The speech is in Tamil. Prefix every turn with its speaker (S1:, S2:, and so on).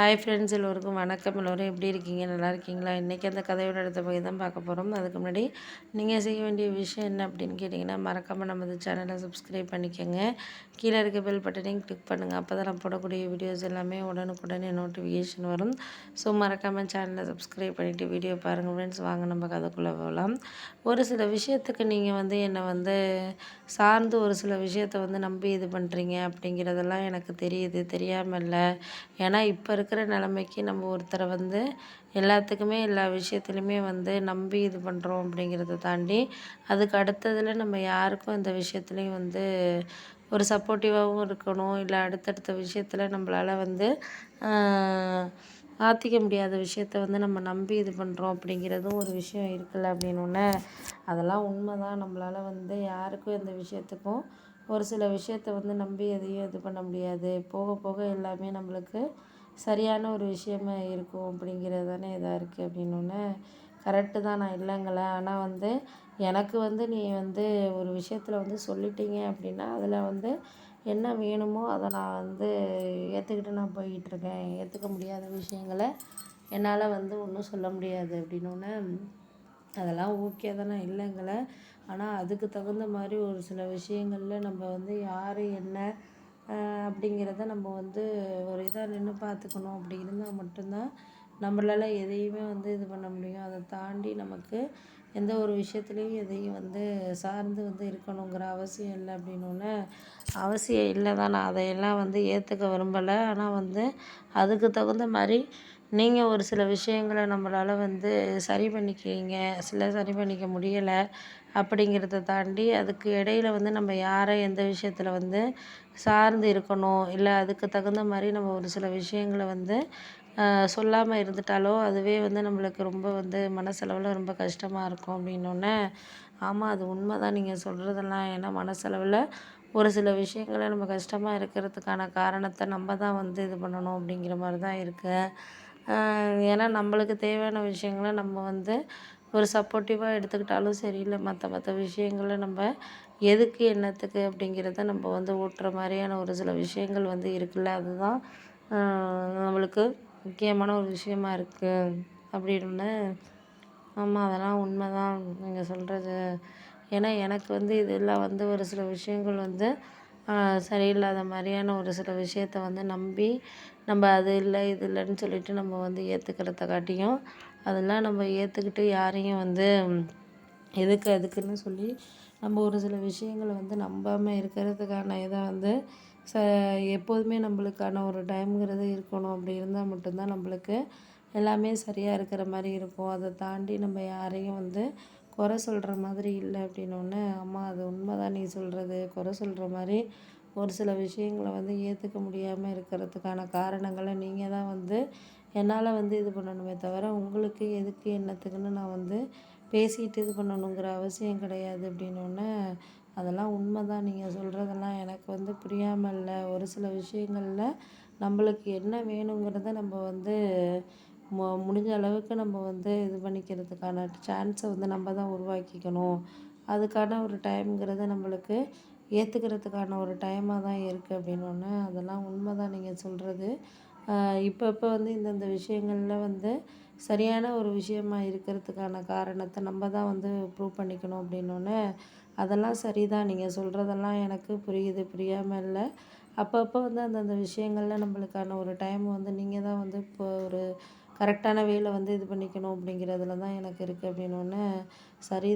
S1: ஹாய் ஃப்ரெண்ட்ஸ் எல்லோருக்கும் வணக்கம் எல்லோரும் எப்படி இருக்கீங்க நல்லா இருக்கீங்களா இன்றைக்கி அந்த கதையோட இடத்த போய் தான் பார்க்க போகிறோம் அதுக்கு முன்னாடி நீங்கள் செய்ய வேண்டிய விஷயம் என்ன அப்படின்னு கேட்டிங்கன்னா மறக்காமல் நமது சேனலை சப்ஸ்கிரைப் பண்ணிக்கோங்க கீழே இருக்க பெல் பட்டனையும் கிளிக் பண்ணுங்கள் அப்போ தான் நான் போடக்கூடிய வீடியோஸ் எல்லாமே உடனுக்குடனே நோட்டிஃபிகேஷன் வரும் ஸோ மறக்காமல் சேனலை சப்ஸ்கிரைப் பண்ணிவிட்டு வீடியோ பாருங்கள் ஃப்ரெண்ட்ஸ் வாங்க நம்ம கதைக்குள்ளே போகலாம் ஒரு சில விஷயத்துக்கு நீங்கள் வந்து என்னை வந்து சார்ந்து ஒரு சில விஷயத்தை வந்து நம்பி இது பண்ணுறீங்க அப்படிங்கிறதெல்லாம் எனக்கு தெரியுது தெரியாமல் இல்லை ஏன்னா இப்போ இருக்க இருக்கிற நிலமைக்கு நம்ம ஒருத்தரை வந்து எல்லாத்துக்குமே எல்லா விஷயத்துலையுமே வந்து நம்பி இது பண்ணுறோம் அப்படிங்கிறத தாண்டி அதுக்கு அடுத்ததில் நம்ம யாருக்கும் இந்த விஷயத்துலையும் வந்து ஒரு சப்போர்ட்டிவாகவும் இருக்கணும் இல்லை அடுத்தடுத்த விஷயத்தில் நம்மளால் வந்து மாற்றிக்க முடியாத விஷயத்த வந்து நம்ம நம்பி இது பண்ணுறோம் அப்படிங்கிறதும் ஒரு விஷயம் இருக்குல்ல அப்படின்னோடனே அதெல்லாம் உண்மை தான் நம்மளால் வந்து யாருக்கும் எந்த விஷயத்துக்கும் ஒரு சில விஷயத்த வந்து நம்பி எதையும் இது பண்ண முடியாது போக போக எல்லாமே நம்மளுக்கு சரியான ஒரு விஷயமா இருக்கும் அப்படிங்கிறது தானே இதாக இருக்குது அப்படின்னோடனே கரெக்டு தான் நான் இல்லைங்களே ஆனால் வந்து எனக்கு வந்து நீ வந்து ஒரு விஷயத்தில் வந்து சொல்லிட்டீங்க அப்படின்னா அதில் வந்து என்ன வேணுமோ அதை நான் வந்து ஏற்றுக்கிட்டு நான் போய்கிட்டுருக்கேன் ஏற்றுக்க முடியாத விஷயங்களை என்னால் வந்து ஒன்றும் சொல்ல முடியாது அப்படின்னோடனே அதெல்லாம் ஓகே தானே இல்லைங்கள ஆனால் அதுக்கு தகுந்த மாதிரி ஒரு சில விஷயங்களில் நம்ம வந்து யார் என்ன அப்படிங்கிறத நம்ம வந்து ஒரு இதாக நின்று பார்த்துக்கணும் அப்படி இருந்தால் மட்டும்தான் நம்மளால் எதையுமே வந்து இது பண்ண முடியும் அதை தாண்டி நமக்கு எந்த ஒரு விஷயத்துலையும் எதையும் வந்து சார்ந்து வந்து இருக்கணுங்கிற அவசியம் இல்லை அப்படின்னோடனே அவசியம் இல்லை தான் நான் அதையெல்லாம் வந்து ஏற்றுக்க விரும்பலை ஆனால் வந்து அதுக்கு தகுந்த மாதிரி நீங்கள் ஒரு சில விஷயங்களை நம்மளால் வந்து சரி பண்ணிக்கிறீங்க சில சரி பண்ணிக்க முடியலை அப்படிங்கிறத தாண்டி அதுக்கு இடையில வந்து நம்ம யாரை எந்த விஷயத்தில் வந்து சார்ந்து இருக்கணும் இல்லை அதுக்கு தகுந்த மாதிரி நம்ம ஒரு சில விஷயங்களை வந்து சொல்லாமல் இருந்துட்டாலோ அதுவே வந்து நம்மளுக்கு ரொம்ப வந்து மனசளவில் ரொம்ப கஷ்டமாக இருக்கும் அப்படின்னோடனே ஆமாம் அது உண்மை தான் நீங்கள் சொல்கிறதெல்லாம் ஏன்னா மனசளவில் ஒரு சில விஷயங்களை நம்ம கஷ்டமாக இருக்கிறதுக்கான காரணத்தை நம்ம தான் வந்து இது பண்ணணும் அப்படிங்கிற மாதிரி தான் இருக்குது ஏன்னா நம்மளுக்கு தேவையான விஷயங்களை நம்ம வந்து ஒரு சப்போர்ட்டிவாக எடுத்துக்கிட்டாலும் சரி இல்லை மற்ற மற்ற விஷயங்கள நம்ம எதுக்கு என்னத்துக்கு அப்படிங்கிறத நம்ம வந்து ஊட்டுற மாதிரியான ஒரு சில விஷயங்கள் வந்து இருக்குல்ல அதுதான் நம்மளுக்கு முக்கியமான ஒரு விஷயமா இருக்குது அப்படின்னு ஆமாம் அதெல்லாம் உண்மை தான் நீங்கள் சொல்கிறது ஏன்னா எனக்கு வந்து இதெல்லாம் வந்து ஒரு சில விஷயங்கள் வந்து சரியில்லாத மாதிரியான ஒரு சில விஷயத்த வந்து நம்பி நம்ம அது இல்லை இது இல்லைன்னு சொல்லிட்டு நம்ம வந்து ஏற்றுக்கிறத காட்டியும் அதெல்லாம் நம்ம ஏற்றுக்கிட்டு யாரையும் வந்து எதுக்கு எதுக்குன்னு சொல்லி நம்ம ஒரு சில விஷயங்களை வந்து நம்பாமல் இருக்கிறதுக்கான இதை வந்து ச எப்போதுமே நம்மளுக்கான ஒரு டைம்ங்கிறது இருக்கணும் அப்படி இருந்தால் மட்டும்தான் நம்மளுக்கு எல்லாமே சரியாக இருக்கிற மாதிரி இருக்கும் அதை தாண்டி நம்ம யாரையும் வந்து குறை சொல்கிற மாதிரி இல்லை அப்படின்னோடனே அம்மா அது உண்மை தான் நீ சொல்கிறது குறை சொல்கிற மாதிரி ஒரு சில விஷயங்களை வந்து ஏற்றுக்க முடியாமல் இருக்கிறதுக்கான காரணங்களை நீங்கள் தான் வந்து என்னால் வந்து இது பண்ணணுமே தவிர உங்களுக்கு எதுக்கு என்னத்துக்குன்னு நான் வந்து பேசிட்டு இது பண்ணணுங்கிற அவசியம் கிடையாது அப்படின்னோடனே அதெல்லாம் உண்மை தான் நீங்கள் சொல்கிறதெல்லாம் எனக்கு வந்து புரியாமல் இல்லை ஒரு சில விஷயங்களில் நம்மளுக்கு என்ன வேணுங்கிறத நம்ம வந்து மு முடிஞ்ச அளவுக்கு நம்ம வந்து இது பண்ணிக்கிறதுக்கான சான்ஸை வந்து நம்ம தான் உருவாக்கிக்கணும் அதுக்கான ஒரு டைம்ங்கிறத நம்மளுக்கு ஏற்றுக்கிறதுக்கான ஒரு டைமாக தான் இருக்குது ஒன்று அதெல்லாம் உண்மை தான் நீங்கள் சொல்கிறது இப்போ இப்போ வந்து இந்தந்த விஷயங்களில் வந்து சரியான ஒரு விஷயமாக இருக்கிறதுக்கான காரணத்தை நம்ம தான் வந்து ப்ரூவ் பண்ணிக்கணும் ஒன்று அதெல்லாம் சரி தான் நீங்கள் சொல்கிறதெல்லாம் எனக்கு புரியுது புரியாமல் இல்லை அப்பப்போ வந்து அந்தந்த விஷயங்களில் நம்மளுக்கான ஒரு டைம் வந்து நீங்கள் தான் வந்து இப்போ ஒரு கரெக்டான வேலை வந்து இது பண்ணிக்கணும் அப்படிங்கிறதுல தான் எனக்கு இருக்குது அப்படின்னோடனே சரி